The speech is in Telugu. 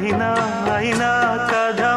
అయినా అయినా కదా